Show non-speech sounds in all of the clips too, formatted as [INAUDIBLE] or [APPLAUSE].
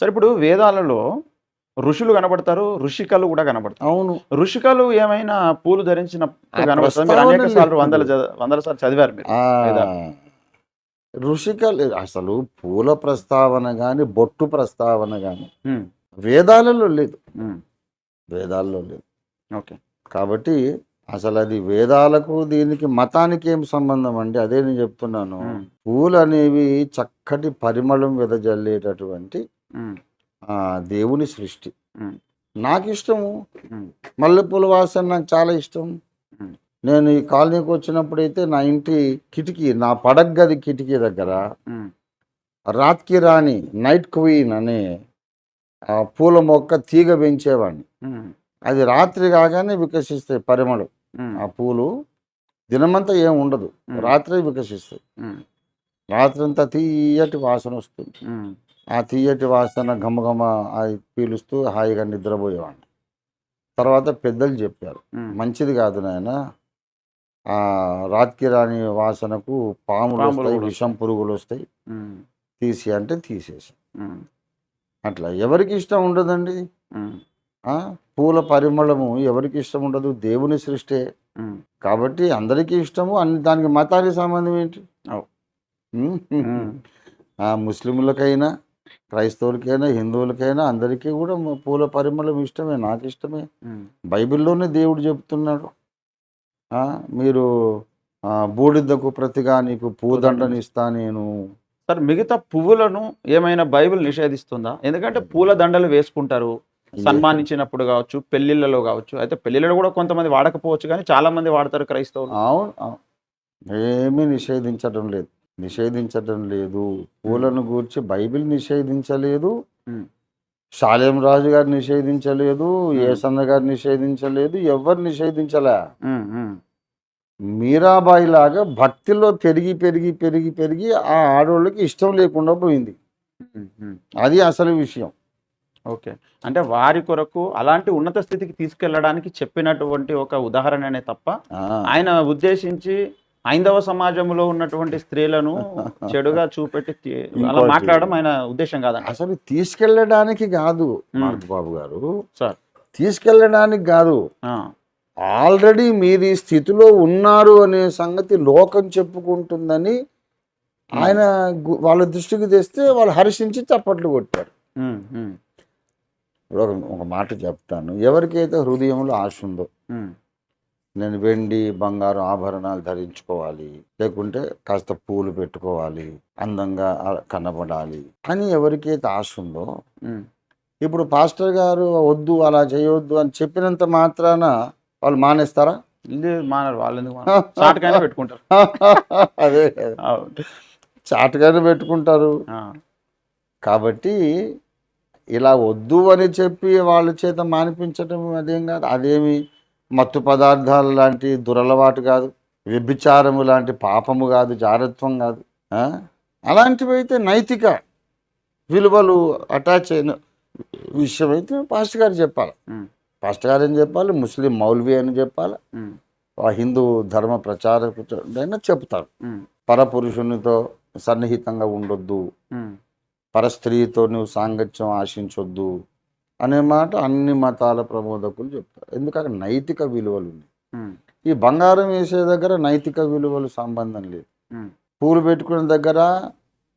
సరే ఇప్పుడు వేదాలలో ఋషులు కనబడతారు ఋషికలు కూడా కనబడతారు. అవును. ఋషికలు ఏమైనా పూలు ధరించిన కనబడతారు? మీరు ప్రస్తావన అనేక సార్లు లేదు. వందల వందల సార్లు చదివారు మీరు? ఋషికలు అసలు పూల ప్రస్తావన కానీ బొట్టు ప్రస్తావన కానీ వేదాలలో లేదు. వేదాల్లో లేదు. ఓకే. కాబట్టి అసలు అది వేదాలకు దీనికి మతానికి ఏం సంబంధం అండి? అదే నేను చెప్తున్నాను. పూలు అనేవి చక్కటి పరిమళం వెదజల్లేటటువంటి దేవుని సృష్టి. నాకు ఇష్టము మల్లెపూల వాసన నాకు చాలా ఇష్టం. నేను ఈ కాలనీకి వచ్చినప్పుడైతే నా ఇంటి కిటికీ నా పడగ్గది కిటికీ దగ్గర రాత్కి రాణి నైట్ క్వీన్ అనే ఆ పూల మొక్క తీగ పెంచేవాడిని. అది రాత్రి కాగానే వికసిస్తాయి పరిమళం. ఆ పూలు దినమంతా ఏం ఉండదు. రాత్రి వికసిస్తాయి. రాత్రంతా తీయటి వాసన వస్తుంది. ఆ తీయటి వాసన ఘమఘమ అది పీలుస్తూ హాయిగా నిద్రపోయేవాడిని. తర్వాత పెద్దలు చెప్పారు మంచిది కాదు నాయన ఆ రాత్కి రాని వాసనకు పాములు వస్తాయి విషం పురుగులు వస్తాయి. తీసి అంటే తీసేసి. అట్లా ఎవరికి ఇష్టం ఉండదండి? పూల పరిమళము ఎవరికి ఇష్టం ఉండదు? దేవుని సృష్టే. కాబట్టి అందరికీ ఇష్టము అన్ని దానికి మతానికి సంబంధం ఏంటి? ముస్లింలకైనా క్రైస్తవులకైనా హిందువులకైనా అందరికీ కూడా పూల పరిమళం ఇష్టమే నాకు ఇష్టమే. బైబిల్లోనే దేవుడు చెప్తున్నాడు. మీరు బూడిదకు ప్రతిగా నీకు పూదండని. ఇస్తా నేను. సరే మిగతా పువ్వులను ఏమైనా బైబిల్ నిషేధిస్తుందా? ఎందుకంటే పూల దండలు వేసుకుంటారు. సన్మానించినప్పుడు కావచ్చు పెళ్ళిళ్ళలో కావచ్చు. అయితే పెళ్ళిళ్ళలో కూడా కొంతమంది వాడకపోవచ్చు కానీ చాలా మంది వాడతారు క్రైస్తవులు. అవును. ఏమీ నిషేధించడం లేదు. నిషేధించడం లేదు. పూలను గూర్చి బైబిల్ నిషేధించలేదు. శాలేం రాజు గారు నిషేధించలేదు. ఏసన్న గారు నిషేధించలేదు. ఎవరు నిషేధించలే. మీరాబాయి లాగా భక్తిలో పెరిగి పెరిగి పెరిగి పెరిగి ఆ ఆడవాళ్ళకి ఇష్టం లేకుండా పోయింది. అది అసలు విషయం. ఓకే. అంటే వారి కొరకు అలాంటి ఉన్నత స్థితికి తీసుకెళ్ళడానికి చెప్పినటువంటి ఒక ఉదాహరణనే తప్ప ఆయన ఉద్దేశించి హైందవ సమాజంలో ఉన్నటువంటి స్త్రీలను [LAUGHS] చెడుగా చూపెట్టి అలా. మాట్లాడడం ఆయన ఉద్దేశం కాదండి. అసలు తీసుకెళ్ళడానికి కాదు. మార్క్ బాబు గారు. సార్. తీసుకెళ్ళడానికి కాదు. ఆల్రెడీ మీరు ఈ స్థితిలో ఉన్నారు అనే సంగతి లోకం చెప్పుకుంటుందని ఆయన వాళ్ళ దృష్టికి తెస్తే వాళ్ళు హర్షించి చప్పట్లు కొట్టారు. ఒక మాట చెప్తాను. ఎవరికైతే హృదయంలో ఆశ ఉందో నేను వెండి బంగారు ఆభరణాలు ధరించుకోవాలి. లేకుంటే కాస్త పూలు పెట్టుకోవాలి. అందంగా కనబడాలి అని ఎవరికైతే ఆశ ఉందో. ఇప్పుడు పాస్టర్ గారు వద్దు అలా చేయొద్దు అని చెప్పినంత మాత్రాన వాళ్ళు మానేస్తారా? లేదు మానరు. వాళ్ళు? చాటుకైనా పెట్టుకుంటారు. [LAUGHS] అదే. చాటుగానే పెట్టుకుంటారు. కాబట్టి ఇలా వద్దు అని చెప్పి వాళ్ళ చేత మానిపించడం అదేం కాదు. అదేమి మత్తు పదార్థాలు లాంటి దురలవాటు కాదు. వ్యభిచారము లాంటి పాపము కాదు. జారత్వం కాదు? అలాంటివి అయితే నైతిక విలువలు అటాచ్ అయిన విషయం అయితే పాస్టర్ గారు చెప్పాలి. ఉమ్, పాస్టర్ గారు ఏం చెప్పాలి? ముస్లిం మౌల్వీ అని చెప్పాలి. ఆ హిందూ ధర్మ ప్రచారకు అయినా చెప్తారు. పరపురుషునితో సన్నిహితంగా ఉండొద్దు. పరస్త్రీతో నువ్వు సాంగత్యం ఆశించొద్దు. అనే మాట అన్ని మతాల ప్రబోధకులు చెప్తారు. ఎందుకంటే నైతిక విలువలు ఉన్నాయి. ఈ బంగారం వేసే దగ్గర నైతిక విలువలు సంబంధం లేదు. పూలు పెట్టుకునే దగ్గర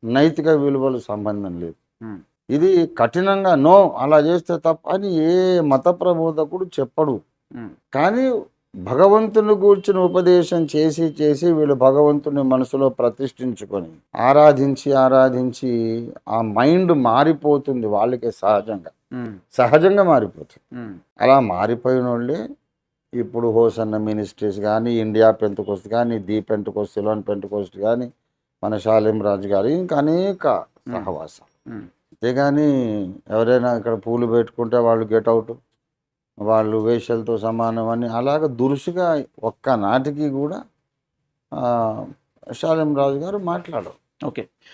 నైతిక విలువలు సంబంధం లేదు. ఇది కఠినంగా నో అలా చేస్తే తప్ప అని ఏ మత ప్రబోధకుడు చెప్పడు. కానీ భగవంతుని కూర్చుని ఉపదేశం చేసి చేసి వీళ్ళు భగవంతుని మనసులో ప్రతిష్ఠించుకొని ఆరాధించి ఆరాధించి ఆ మైండ్ మారిపోతుంది వాళ్ళకి సహజంగా. సహజంగా మారిపోతుంది అలా మారిపోయిన వాళ్ళే ఇప్పుడు హోసన్న మినిస్ట్రీస్ కానీ ఇండియా పెంతకోస్ట్ కానీ దీ పెంతకోస్ట్ సిలోన్ పెంతకోస్ట్ కానీ మన శాలిం రాజు గారు ఇంకా అనేక సహవాసం అంతేగాని ఎవరైనా ఇక్కడ పూలు పెట్టుకుంటే వాళ్ళు గెట్ అవుట్ వాళ్ళు వేషలతో సమానం అని అలాగ దురుసుగా ఒక్క నాటికి కూడా శాలిం రాజు గారు మాట్లాడరు. ఓకే.